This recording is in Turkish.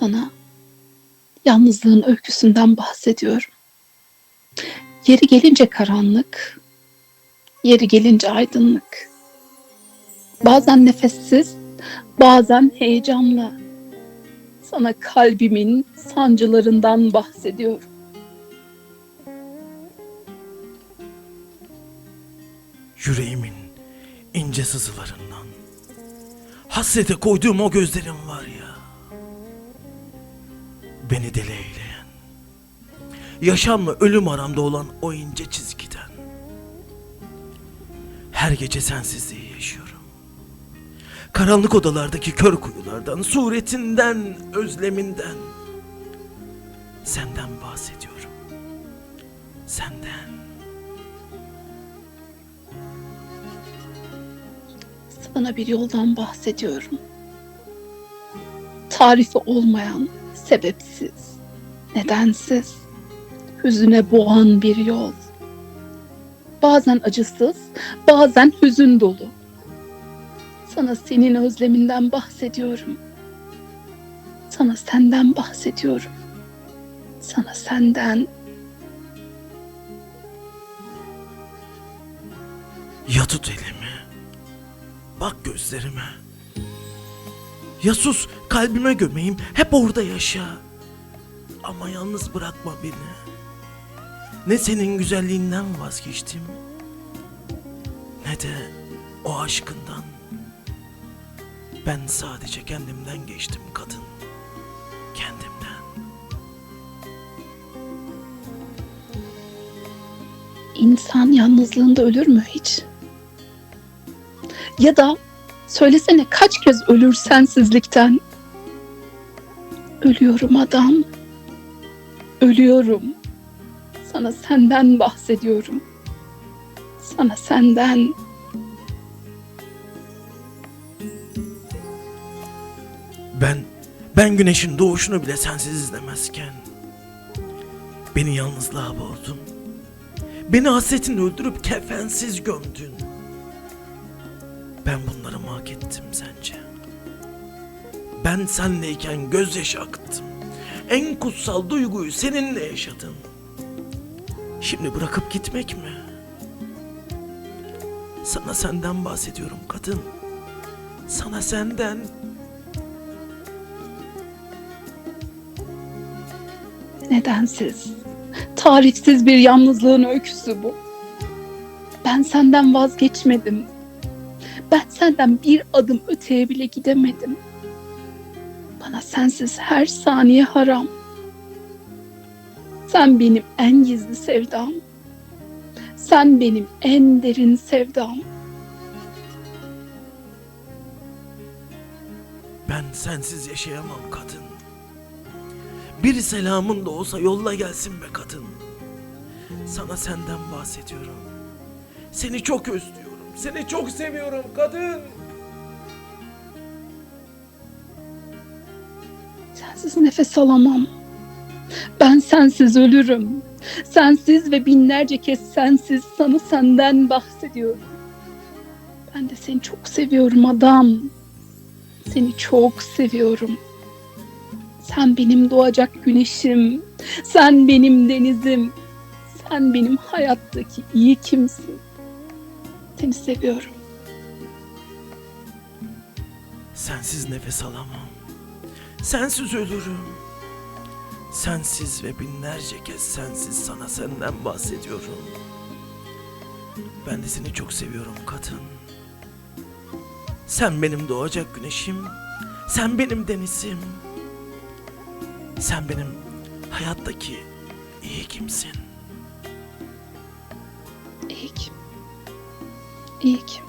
Sana yalnızlığın öyküsünden bahsediyorum. Yeri gelince karanlık, yeri gelince aydınlık. Bazen nefessiz, bazen heyecanlı. Sana kalbimin sancılarından bahsediyorum. Yüreğimin ince sızılarından. Hasrete koyduğum o gözlerim var ya. Beni deli. Yaşamla ölüm aramda olan o ince çizgiden. Her gece sensizliği yaşıyorum. Karanlık odalardaki kör kuyulardan, suretinden, özleminden. Senden bahsediyorum. Senden. Sana bir yoldan bahsediyorum. Tarifi olmayan, sebepsiz, nedensiz, hüzüne boğan bir yol. Bazen acısız, bazen hüzün dolu. Sana senin özleminden bahsediyorum. Sana senden bahsediyorum. Sana senden Ya tut elimi. Bak gözlerime. Ya sus kalbime gömeyim hep orada yaşa. Ama yalnız bırakma beni. Ne senin güzelliğinden vazgeçtim. Ne de o aşkından. Ben sadece kendimden geçtim kadın. Kendimden. İnsan yalnızlığında ölür mü hiç? Ya da söylesene kaç kez ölür sensizlikten? Ölüyorum adam. Ölüyorum. Sana senden bahsediyorum. Sana senden. Ben, ben güneşin doğuşunu bile sensiz izlemezken beni yalnızlığa boğdun. Beni hasretin öldürüp kefensiz gömdün. Ben bunları mı hak ettim sence? Ben senleyken gözyaşı akıttım. En kutsal duyguyu seninle yaşadım. Şimdi bırakıp gitmek mi? Sana senden bahsediyorum kadın. Sana senden. Nedensiz, tarifsiz bir yalnızlığın öyküsü bu. Ben senden vazgeçmedim. Ben senden bir adım öteye bile gidemedim. Bana sensiz her saniye haram. Sen benim en gizli sevdam. Sen benim en derin sevdam. Ben sensiz yaşayamam kadın. Bir selamın da olsa yolla gelsin be kadın. Sana senden bahsediyorum. Seni çok özlüyorum. Seni çok seviyorum kadın. Sensiz nefes alamam. Ben sensiz ölürüm. Sensiz ve binlerce kez sensiz sana senden bahsediyorum. Ben de seni çok seviyorum adam. Seni çok seviyorum. Sen benim doğacak güneşim. Sen benim denizim. Sen benim hayattaki iyi kimsin. Seni seviyorum. Sensiz nefes alamam. Sensiz ölürüm. Sensiz ve binlerce kez sensiz sana senden bahsediyorum. Ben de seni çok seviyorum kadın. Sen benim doğacak güneşim. Sen benim denizim. Sen benim hayattaki iyi kimsin. İyi ki.